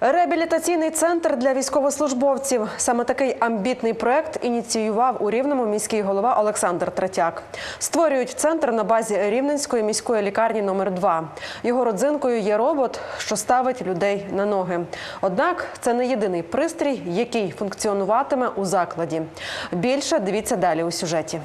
Реабілітаційний центр для військовослужбовців. Саме такий амбітний проект ініціював у Рівному міський голова Олександр Третяк. Створюють центр на базі Рівненської міської лікарні номер 2 Його родзинкою є робот, що ставить людей на ноги. Однак це не єдиний пристрій, який функціонуватиме у закладі. Більше дивіться далі у сюжеті.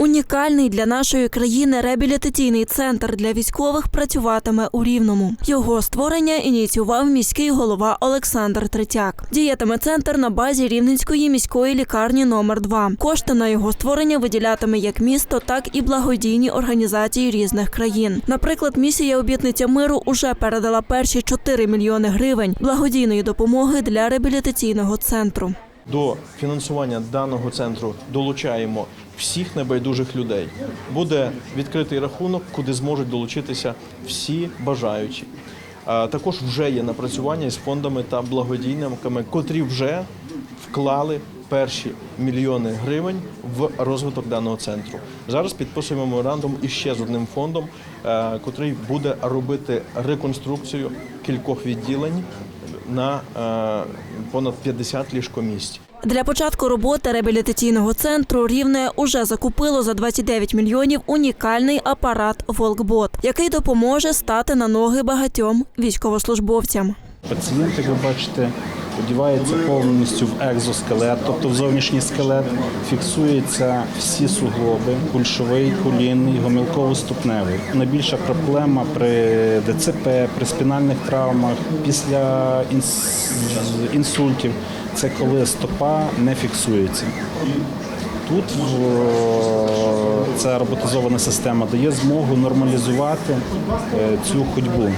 Унікальний для нашої країни реабілітаційний центр для військових працюватиме у Рівному. Його створення ініціював міський голова Олександр Третяк. Діятиме центр на базі Рівненської міської лікарні номер 2 Кошти на його створення виділятиме як місто, так і благодійні організації різних країн. Наприклад, місія обітниця миру уже передала перші 4 мільйони гривень благодійної допомоги для реабілітаційного центру. До фінансування даного центру долучаємо всіх небайдужих людей. Буде відкритий рахунок, куди зможуть долучитися всі бажаючі. Також вже є напрацювання з фондами та благодійниками, котрі вже вклали перші мільйони гривень в розвиток даного центру. Зараз підписуємо меморандум іще з одним фондом, е, котрий буде робити реконструкцію кількох відділень на е, понад 50 ліжкомісць. Для початку роботи реабілітаційного центру рівне уже закупило за 29 мільйонів унікальний апарат Волкбот, який допоможе стати на ноги багатьом військовослужбовцям. Пацієнт, як ви бачите, одівається повністю в екзоскелет, тобто в зовнішній скелет, фіксуються всі суглоби, кульшовий, колінний, гомілково-ступневий. Найбільша проблема при ДЦП, при спінальних травмах, після інсультів це коли стопа не фіксується. Тут ця роботизована система дає змогу нормалізувати е, цю ходьбу,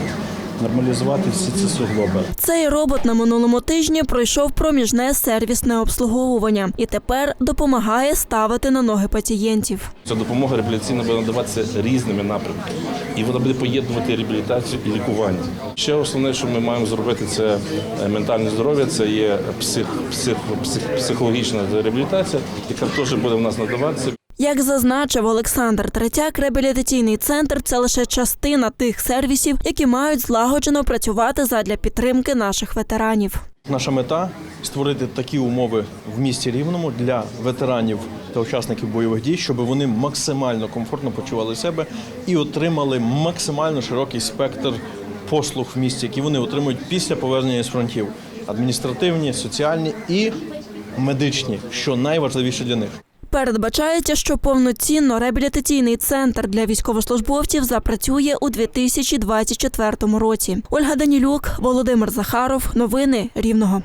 нормалізувати всі ці суглоби. Цей робот на минулому тижні пройшов проміжне сервісне обслуговування і тепер допомагає ставити на ноги пацієнтів. Ця допомога реабілітаційна буде надаватися різними напрямками, і вона буде поєднувати реабілітацію і лікування. Ще основне, що ми маємо зробити, це е, ментальне здоров'я, це є псих, псих, псих, психологічна реабілітація, яка теж буде в нас надаватися. Як зазначив Олександр Третяк, реабілітаційний центр це лише частина тих сервісів, які мають злагоджено працювати задля підтримки наших ветеранів. Наша мета створити такі умови в місті Рівному для ветеранів та учасників бойових дій, щоб вони максимально комфортно почували себе і отримали максимально широкий спектр послуг в місті, які вони отримують після повернення з фронтів: адміністративні, соціальні і медичні, що найважливіше для них. Передбачається, що повноцінно реабілітаційний центр для військовослужбовців запрацює у 2024 році. Ольга Данілюк, Володимир Захаров. Новини Рівного.